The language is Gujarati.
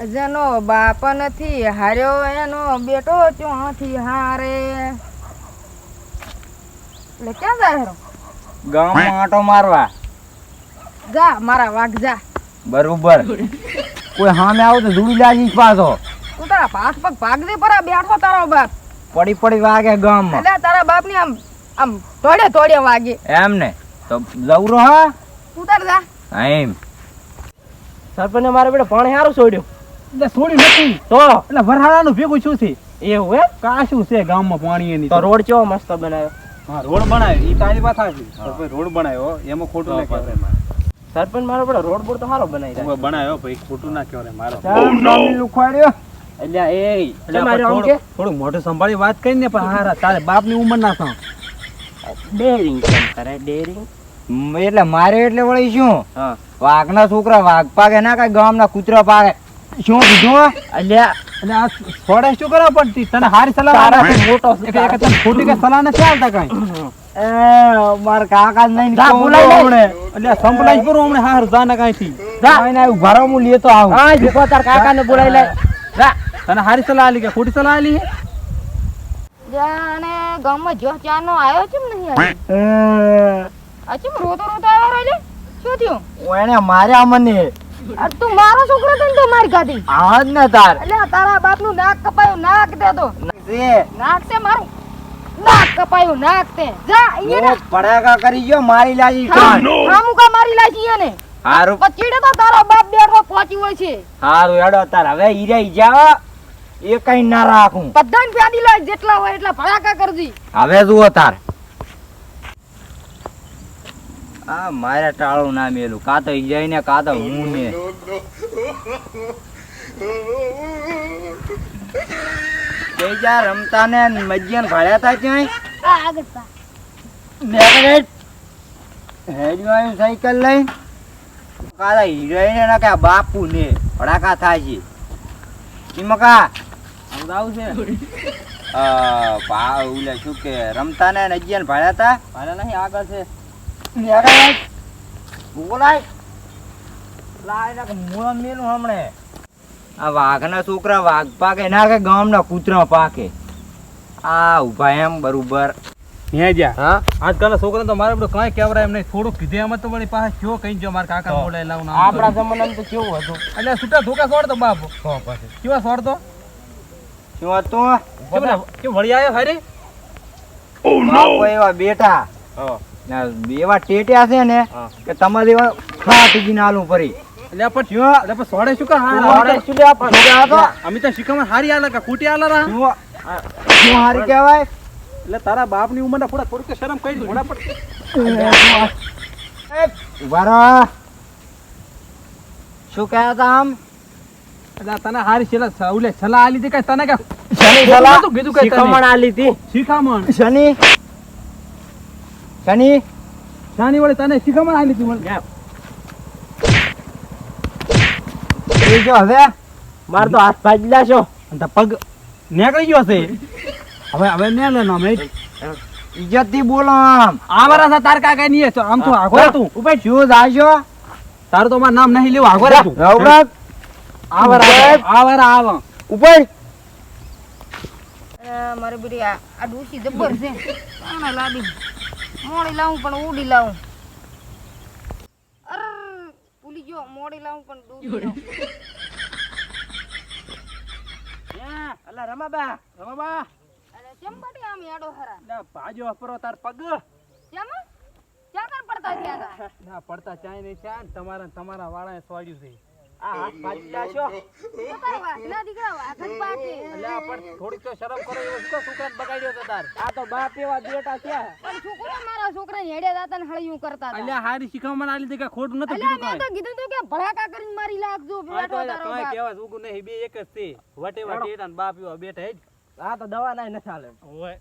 જેનો બાપ નથી હાર્યો એનો બેટો ચોથી હારે. એટલે ક્યાં જાય હેરો? ગામમાં આંટો મારવા. જા મારા વાઘ જા. બરોબર. કોઈ હામે આવો તો ધૂળી લાગી પાછો. તું તારા પાક પગ ભાગ દે પરા બેઠો તારો બાપ. પડી પડી વાગે ગામમાં. એટલે તારા બાપની આમ આમ તોડે તોડે વાગે. એમ ને તો જવરો હા? તું તાર જા. એમ. સરપંચ મારે બેટા પાણી સારું છોડ્યું. એટલે છોડ્યું નથી. તો? એટલે વરહાડાનું ભેગું શું છે? એવું હે કા શું છે ગામમાં પાણી એની તો રોડ કેવો મસ્ત બનાવ્યો? હા રોડ બનાવ્યો. ઈ તારી વાત સાચી. સરપંચ રોડ બનાવ્યો એમાં ખોટું ના કહેવાય. સરપંચ મારો પણ રોડ બોડ તો સારો બનાવી હવે બનાવ્યો ભાઈ ખોટું ના કહેવાય મારો. ગામની લુખવાડ્યો? એટલે એ એટલે એટલે મારે આમ થોડું કે? થોડું મોઢું સંભાળી વાત કરી ને પણ હારા તારે બાપની ઉંમર ના સાં ડેરિંગ કેમ કરે? ડેરિંગ એટલે મારે એટલે વળી શું? વાઘના છોકરા વાઘ પાકે ના કઈ ગામના કૂતરા પાકે. શું કીધું? અલ્યા અને આ છોડે શું કરવા પડતી તને હારી સલાહ આવે? મોટો એક એક તને ખોટી કે સલાહ નથી આવતા કાંઈ? એ માર કાકા નહીં જા, બોલાય લે. હમણે. એટલે સંભળાઈ કરું હમણે હાર જાને કાંઈથી. કાંઈ ના ઊભા રહો, હું લેતો આવ. હા જુકો તાર કાકાને બોલાવી લે. જા. તને હારી સલાહ આલી કે ખોટી સલાહ આલી જાને ગમ જો ચાનો આયો છે નહીં આવ્યો? એ, આ ચમ રોતો રોતો આવ્યો રે શું થયું? એને માર્યા મને. અરે તું મારો છોકરો તો તો મારી ખાધી આજ ને તાર. એટલે તારા બાપનું નાક કપાયું નાક દે તો. નાક છે મારું. નાક કપાયું નાક તે જા ઓ, પડાકા કરી ગયો મારી લાજી કાન હામું કા મારી લાજી ને હારું. પચીડે તો તારો બાપ બેઠો પહોંચી હોય છે. હારું એડો તાર. હવે હીરા જા. એ કઈ ના રાખું. બધાને પ્યાદી લાજ જેટલા હોય એટલા ભડાકા કરજી. હવે જુઓ તાર. આ મારે ટાળું ના મેલું. કા તો ઈ ને કા તો હું ને. તે રમતા ને મજ્જન ભાડ્યા તા ક્યાંય? આગળ પા. મેગનેટ હેડ્યું સાયકલ લઈ. કાલા હિરોઈને ને કે બાપુ ને. ભડાકા થાય છે. ચીમકા આવું છે? આ પા ઓલે શું કે રમતા ને નજ્જન ભાડ્યા તા ભાડ્યા નહીં આગળ છે. મેગનેટ બોલાય. લાય ના કે મોં મેલું હમણે. આ વાઘના છોકરા વાઘ પાકે ના કે ગામના કૂતરા પાકે. આ ઊભા એમ બરોબર. હે જા. હા? આજકાલના છોકરા તો મારે બધું કાંઈ કહેવરાય એમ નહીં. થોડુંક કીધે એમ તો વળી પાસે કયો કઈ જો મારા કાકા બોલાય લાવું ના આપણા જમાનામાં તો કેવું હતું? એટલે છૂટા ધોકા સોડતો બાપ. કેવા સોડતો? શું હતું કેમ કે વળી આવ્યો હારી? બાપો એવા બેટા ના, એવા ટેટ્યા છે ને કે તમારે એવા ફાટી નાલું ફરી. એટલે પણ શું એટલે પણ સોડે શું કા સોડે શું લે આ છોકરા અમે તો શીખામણ હારી આલે કે ખોટી આલે રા? શું શું હારી કહેવાય. એટલે તારા બાપની ઉંમરના થોડા થોડીક શરમ કરી ઘોડા પર એ, ઊભા શું કહેતા હતા આમ? એટલે તને હારી છેલ્લા ઓલે સલાહ આલી હતી કઈ તને કે શની સલાહ? કીધું કઈ શીખમણ આલી હતી. શિખામણ. શનિ? શનિ શાની વળી તને શિખામણ આલી વળી. એ જો હવે મારે તો હાથ ભાજી લાશો અને તાર પગ નીકળી ગયો છે હવે હવે ને લેનો અમે ઇજ્જતથી બોલો આમ. આવારા સા તાર કાકા ની છે આમ તો આગો તું. ઉપર શું જાશો? તારું તો મારું નામ નહીં લેવું. આગો રે તું. રવરાત આવારા આવારા આવા. ઉપર મારે આ આ ડોસી જબર છે. આને લાડી. મોડી લાવું પણ ઉડી લાવું. અર ભૂલી ગયો મોડી લાવું પણ ડૂબી લાવું. અલા રમાબા રમાબા. અરે કેમ બાટી આમ યાડો હરા? ભાજો અપરો તાર પગ. કેમ? ક્યાં કર પડતા થયા ના પડતા ચાય નહીં ચા તમારા તમારા વાળાએ સોડ્યું છે. આ હાથ ભાજી લાશો તો તારા વાઘના દીકરા વાઘ જ પાકે એટલે પણ થોડીક તો શરમ કરો એવો શું છોકરાને બગાડ્યો તો તાર. આ તો બાપ એવા બેટા છે. પણ છોકરો મારા છોકરાને હેડ્યા દાતા ને હળિયું કરતા એટલે હારી શીખવામાં આલી કે ખોટું નથી કીધું મેં તો કીધું તું કે ભડાકા કરીને મારી લાગજો તો તારો કાંઈ. કહેવા નહીં બે એક જ છે. વટેવા ટેટા ને બાપ એવા બેઠા આ તો દવા નાય હોય